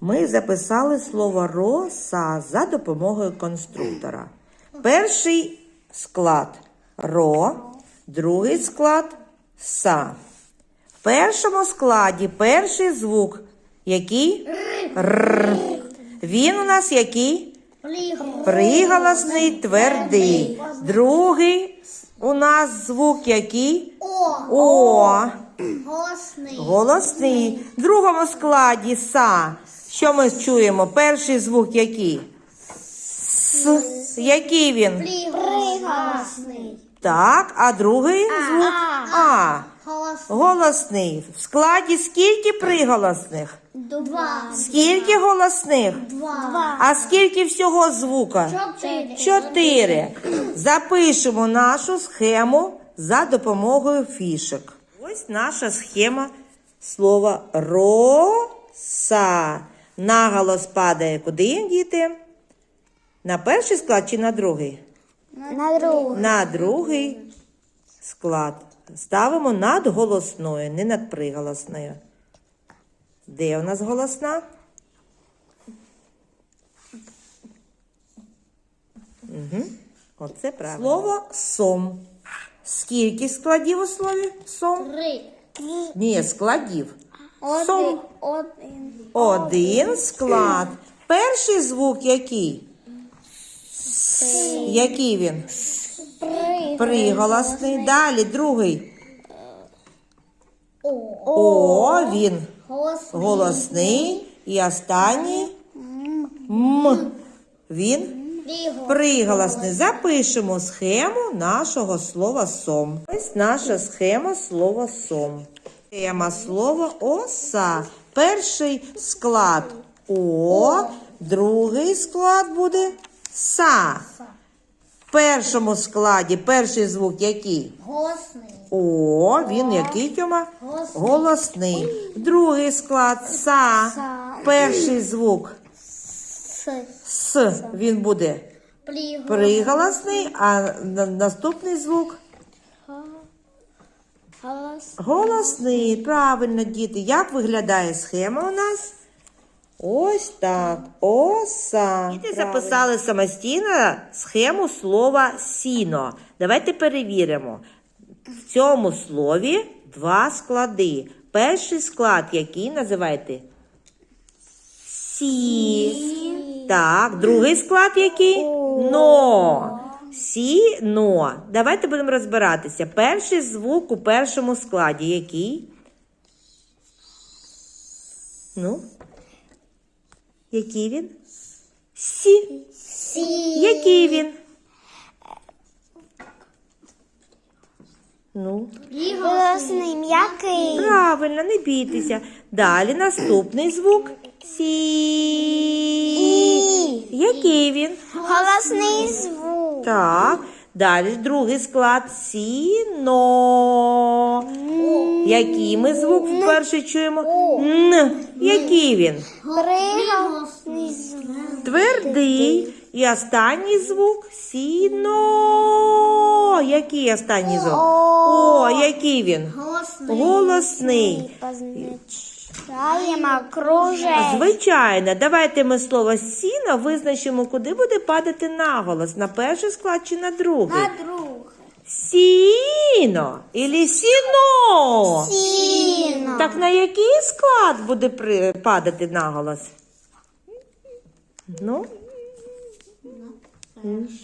ми записали слово роса за допомогою конструктора. Перший склад ро, другий склад са. В першому складі перший звук який? Р. Він у нас який? Приголосний твердий. Другий у нас звук який? О. Голосний. Голосний. В другому складі са. Що ми чуємо? Перший звук який? С. Який він? Приголосний. Так, а другий звук А. Голосний. В складі скільки приголосних? Два. Скільки голосних? Два. А скільки всього звука? Чотири. Чотири. Запишемо нашу схему за допомогою фішок. Ось наша схема слова роса. Наголос падає куди, діти? На перший склад чи на другий? На другу. На другий склад. Ставимо над голосною, не над приголосною. Де у нас голосна? Угу. Оце правильно. Слово сом. Скільки складів у слові сом? Три. Ні, складів. Сом. Один. Один склад. Перший звук який? С. Який він? При. Приголосний. Далі другий. О. О, він Голосний. голосний. І останній М. Він приголосний. Запишемо схему нашого слова сом. Ось наша схема слова сом. Схема слова оса. Перший склад О, другий склад буде са. В першому складі перший звук який? Голосний. О, він який Тьома? Голосний. Другий склад са. Перший звук С. Він буде Приголосний. приголосний, а наступний звук Голос. голосний. Правильно, діти. Як виглядає схема у нас? Ось так. Оса. Діти записали самостійно схему слова сіно. Давайте перевіримо. В цьому слові два склади. Перший склад, який називаєте? Сі. Так, другий склад який? Но. Сі, но. Давайте будемо розбиратися. Перший звук у першому складі який? Ну? Який він? Сі. Сі. Який він? Ну, Голосний. М'який. правильно, не бійтеся. Далі наступний звук. Сі. Який він? Голосний звук. Так. Далі другий склад сіно. Який ми звук вперше чуємо? Н. Який він? Приголосний звук. Твердий. І останній звук сіно. Який останній звук? О, який він? Голосний. Голосний. Позначаємо кружець. Звичайно, давайте ми слово сіно визначимо, куди буде падати наголос. На перший склад чи на другий? На друг. Сіно ілі сіно. Сіно. Так на який склад буде при... падати наголос? Ну?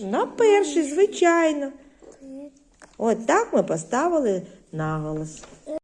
На перший, звичайно. От так ми поставили наголос.